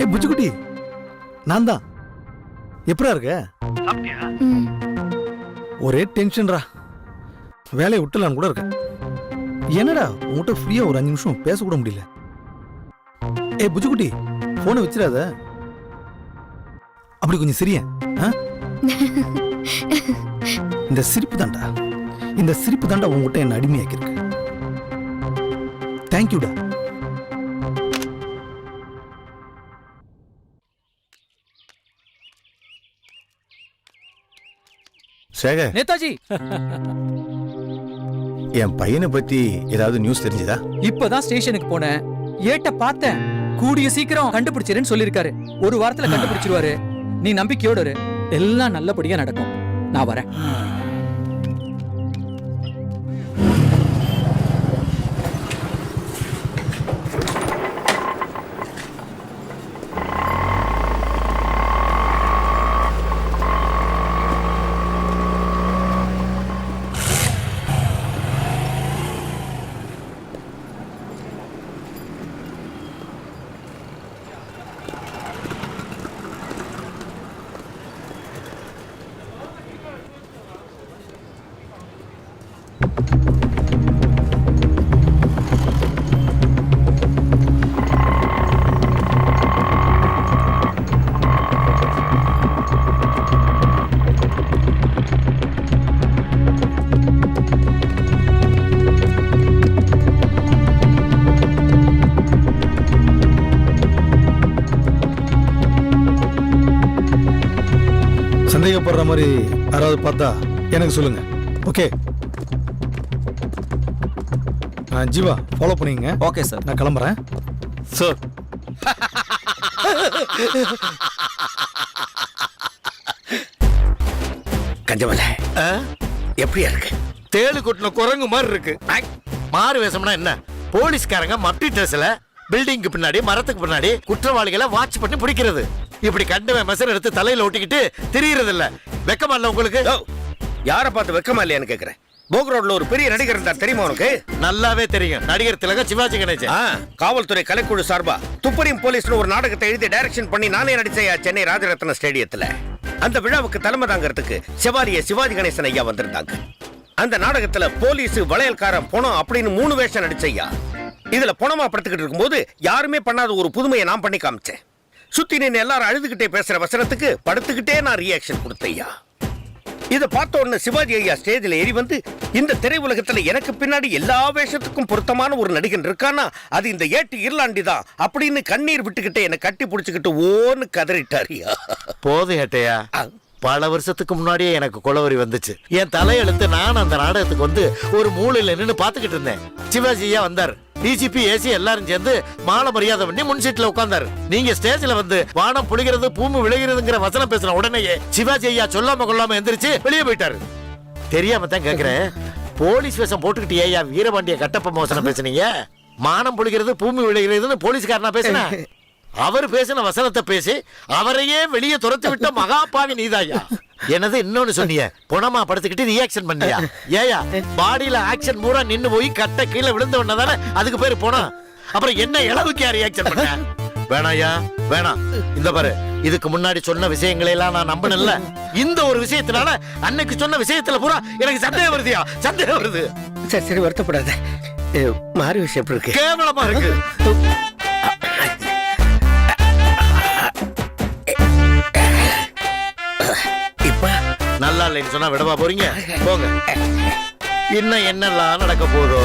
ஏ புச்சுக்குட்டி. நான் தான் எப்படா இருக்க? ஒரே டென்ஷன்ரா. வேலையை விட்டுலான்னு கூட இருக்கேன். என்னடா உன்கிட்ட ஃப்ரீயா ஒரு அஞ்சு நிமிஷம் பேச கூட முடியல? ஏ புச்சுக்குட்டி போனை வச்சிடாத. அப்படி கொஞ்சம் சிரியா இந்த சிரிப்பு தாண்டா இந்த சிரிப்பு தாண்டா உங்ககிட்ட என்ன அடிமையாக்கியிருக்கு. தேங்க்யூடா சேகர். நேதாஜி. என் பையனை பத்தி ஏதாவது நியூஸ் தெரிஞ்சுதா? இப்பதான் ஸ்டேஷனுக்கு போனேன். ஏட்ட பார்த்தேன். கூடிய சீக்கிரம் கண்டுபிடிச்சிருன்னு சொல்லிருக்காரு ஒரு வாரத்துல கண்டுபிடிச்சிருவாரு. நீ நம்பிக்கையோட எல்லாம் நல்லபடியா நடக்கும். நான் வரேன். சந்தேகப்படுற மாதிரி யாராவது பார்த்தா எனக்கு சொல்லுங்க. ஓகே ஜீவா ஃபாலோ பண்ணிங்க ஓகே சார் நான் கிளம்புறேன். சார் கஞ்சமல எப்படியா இருக்கு? தேளு கொட்டின குரங்கு மாதிரி இருக்கு. மாறு வேஷம்னா என்ன? போலீஸ்காரங்க மப்டி ட்ரெஸ்ல பில்டிங்க்கு பின்னாடி மரத்துக்கு பின்னாடி குற்றவாளிகளை வாட்ச் பண்ணி பிடிக்கிறது. இப்படி கண்டவன் மெசர் எடுத்து தலையில ஒட்டிக்கிட்டு திரியறது இல்ல வெக்கமா இல்ல உங்களுக்கு? யாரை பார்த்து வெக்கமா இல்லையான்னு கேக்குறேன். போக் ரோட்ல ஒரு பெரிய நடிகர் இருந்தார் தெரியுமா உனக்கு? நல்லாவே தெரியும். நடிகர் திலகம் சிவாஜி கணேசன். காவல்துறை கலைக்குழு சார்பா? துப்பறியும் போலீஸ்னு ஒரு நாடகத்தை எழுதி டைரக்ஷன் பண்ணி நானே நடிச்சையா சென்னை ராஜரத்ன ஸ்டேடியத்துல? அந்த விழாவுக்கு தலைமை தாங்கிறதுக்கு சிவாரிய சிவாஜி கணேசன் ஐயா வந்திருந்தாங்க. அந்த நாடகத்துல போலீஸ் வளையல்காரன் பணம் அப்படின்னு மூணு வேஷம் நடிச்சையா? இதுல பணமா படுத்துக்கிட்டு இருக்கும்போது யாருமே பண்ணாத ஒரு புதுமையை நான் பண்ணி காமிச்சேன். சுத்தி நின்று எல்லாரும் அழுதுகிட்டே பேசுற வசனத்துக்கு படுத்துக்கிட்டே நான் ரியாக்ஷன் கொடுத்தையா இத பார்த்த உடனே சிவாஜி ஐயா ஸ்டேஜில் ஏறி வந்து இந்த திரையுலகத்துல எனக்கு பின்னாடி எல்லா வேஷத்துக்கும் பொருத்தமான ஒரு நடிகன் இருக்கானா? அது இந்த ஏட்டு இருளாண்டி தான். அப்படின்னு கண்ணீர் விட்டுக்கிட்டு என்னை கட்டி பிடிச்சுக்கிட்டு ஓன்னு கதறிட்டாரியா போதும் ஏட்டையா பல வருஷத்துக்கு முன்னாடியே எனக்கு குளவரி வந்துச்சு. என் தலையெழுத்து நான் அந்த நாடகத்துக்கு வந்து ஒரு மூலையில நின்னு பாத்துக்கிட்டு இருந்தேன். சிவாஜியா வந்தார். டிஜிபி ஏசி எல்லாரும் சேர்ந்து மாலை மரியாதை பண்ணி முன் சீட்ல உட்கார்ந்தாரு. நீங்க ஸ்டேஜ்ல வந்து வானம் புளிகிறது பூமி விளைகிறதுங்கிற வசனம் பேசின உடனேயே சிவாஜி ஐயா சொல்லாம கொள்ளாம எந்திரிச்சு வெளியே போயிட்டாரு. தெரியாம தான் கேக்குறேன். போலீஸ் வேஷம் போட்டுக்கிட்டு ஏயா வீரபாண்டிய கட்டப்ப மோசனம் பேசுனீங்க? மானம் புளிகிறது பூமி விளைகிறதுன்னு போலீஸ்காரனா பேசினேன் அவர் பேசின வசனத்தை பேசி அவரையே வெளியே துரத்து விட்ட மகாபாவி நீதாயா? என்னது இன்னொன்னு சொன்னீங்க புனமா படுத்துக்கிட்டு ரியாக்ஷன் பண்ணியா? ஏயா பாடியில ஆக்ஷன் பூரா நின்னு போய் கட்ட கீழே விழுந்த தானே அதுக்கு பேரு போனா அப்புறம் என்ன இளவுக்கு ரியாக்ஷன் பண்ண? வேணாயா வேணாம். இந்த பாரு இதுக்கு முன்னாடி சொன்ன விஷயங்களை எல்லாம் நான் நம்பினல இந்த ஒரு விஷயத்தினால அன்னைக்கு சொன்ன விஷயத்துல பூரா எனக்கு சந்தேகம் வருதுயா? சந்தேகம் வருது. சரி சரி வருத்தப்படாத. மாறி விஷயம் இருக்கு? கேவலமா இருக்கு. இல்லைன்னு சொன்னா விடவா போறீங்க? போங்க. இன்னும் என்னெல்லாம் நடக்க போதோ